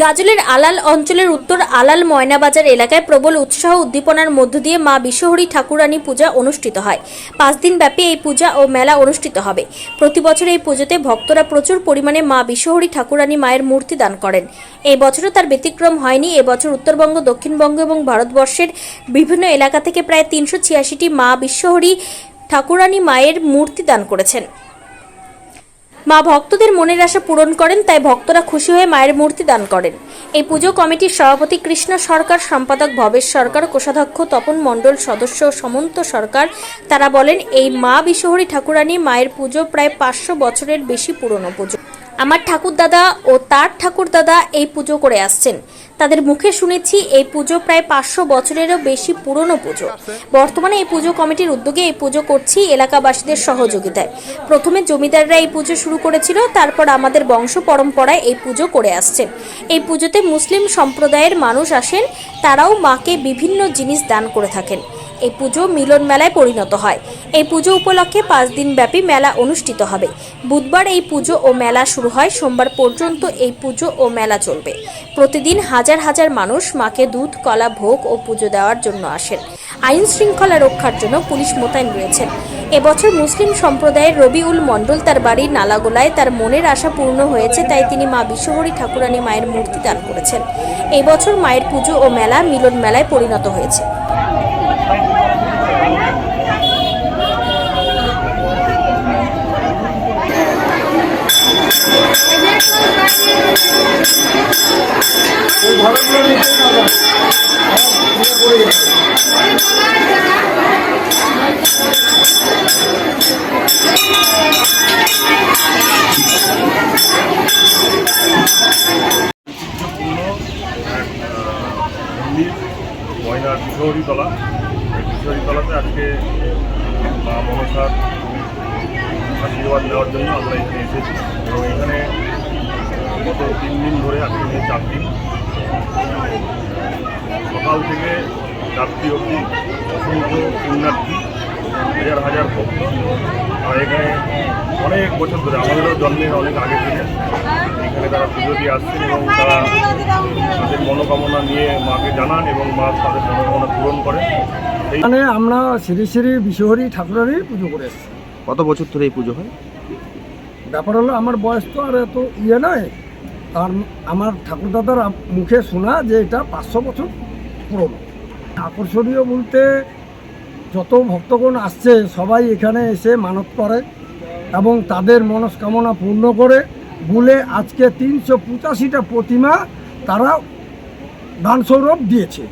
গাজলের আলাল অঞ্চলের উত্তর আলাল ময়নাবাজার এলাকায় প্রবল উৎসাহ উদ্দীপনার মধ্য দিয়ে মা বিশ্বহরী ঠাকুরানী পূজা অনুষ্ঠিত হয়। পাঁচ দিন ব্যাপী এই পূজা ও মেলা অনুষ্ঠিত হবে। প্রতি বছর এই পুজোতে ভক্তরা প্রচুর পরিমাণে মা বিশ্বহরী ঠাকুরানী মায়ের মূর্তি দান করেন। এই বছরও তার ব্যতিক্রম হয়নি। এবছর উত্তরবঙ্গ, দক্ষিণবঙ্গ এবং ভারতবর্ষের বিভিন্ন এলাকা থেকে প্রায় তিনশো ছিয়াশিটি মা বিশ্বহরী ঠাকুরানী মায়ের মূর্তি দান করেছেন। মা ভক্তদের মনের আশা পূরণ করেন, তাই ভক্তরা খুশি হয়ে মায়ের মূর্তি দান করেন। এই পুজো কমিটির সভাপতি কৃষ্ণ সরকার, সম্পাদক ভবেশ সরকার, কোষাধ্যক্ষ তপন মণ্ডল, সদস্য সমন্ত সরকার। তারা বলেন, এই মা বিশ্বহরী ঠাকুরানী মায়ের পুজো প্রায় পাঁচশো বছরের বেশি পুরনো পুজো। আমার ঠাকুর দাদা ও তার ঠাকুর দাদা এই পুজো করে আসছেন। তাদের মুখে শুনেছি এই পুজো প্রায় পাঁচশো বছরেরও বেশি পুরনো পুজো। বর্তমানে এই পুজো কমিটির উদ্যোগে এই পুজো করছি এলাকাবাসীদের সহযোগিতায়। প্রথমে জমিদাররা এই পুজো শুরু করেছিল, তারপর আমাদের বংশ পরম্পরায় এই পুজো করে আসছেন। এই পুজোতে মুসলিম সম্প্রদায়ের মানুষ আসেন, তারাও মাকে বিভিন্ন জিনিস দান করে থাকেন। এই পুজো মিলন মেলায় পরিণত হয়। এই পুজো উপলক্ষে পাঁচ দিন ব্যাপী মেলা অনুষ্ঠিত হবে। বুধবার এই পুজো ও মেলা শুরু হয় সোমবার পর্যন্ত এই পুজো ও মেলা চলবে। প্রতিদিন হাজার হাজার মানুষ মাকে দুধ, কলা, ভোগ ও পুজো দেওয়ার জন্য আসেন। আইন শৃঙ্খলা রক্ষার জন্য পুলিশ মোতায়েন রয়েছেন। এবছর মুসলিম সম্প্রদায়ের রবিউল মণ্ডল তার বাড়ির নালাগোলায় তার মনের আশা পূর্ণ হয়েছে, তাই তিনি মা বিশ্বহরী ঠাকুরানী মায়ের মূর্তি দান করেছেন। এই বছর মায়ের পুজো ও মেলা মিলন মেলায় পরিণত হয়েছে। ময়নার কিশোরীতলা। কিশোরীতলাতে আজকে মা মনসার আশীর্বাদ নেওয়ার জন্য আমরা এখানে এসেছি। এবং এখানে গত তিন দিন ধরে আজকে চার দিন সকাল থেকে রাত্রি অবধি অসংখ্য পুণ্যার্থী হাজার হাজার ভক্ত। আর এখানে অনেক বছর ধরে আমাদেরও জন্মের অনেক আগে থেকে এখানে তারা পুজো দিয়ে আসছেন এবং তারা তাদের মনোকামনা নিয়ে মাকে জানান এবং মা তাদের মনোকামনা পূরণ করেন। এই এখানে আমরা শ্রী শ্রী বিশ্বহরী ঠাকুরারই পুজো করে এসেছি। কত বছর ধরে এই পুজো হয়? ব্যাপার হলো আমার বয়স তো আর এত ইয়ে নয়। আর আমার ঠাকুরদাদার দাদার মুখে শোনা যে এটা পাঁচশো বছর পুরনো। আকর্ষণীয় বলতে যত ভক্তগণ আসছে, সবাই এখানে এসে মানত করে এবং তাদের মনস্কামনা পূর্ণ করে বলে আজকে তিনশো পঁচাশিটা প্রতিমা তারা দান সৌরভ দিয়েছে।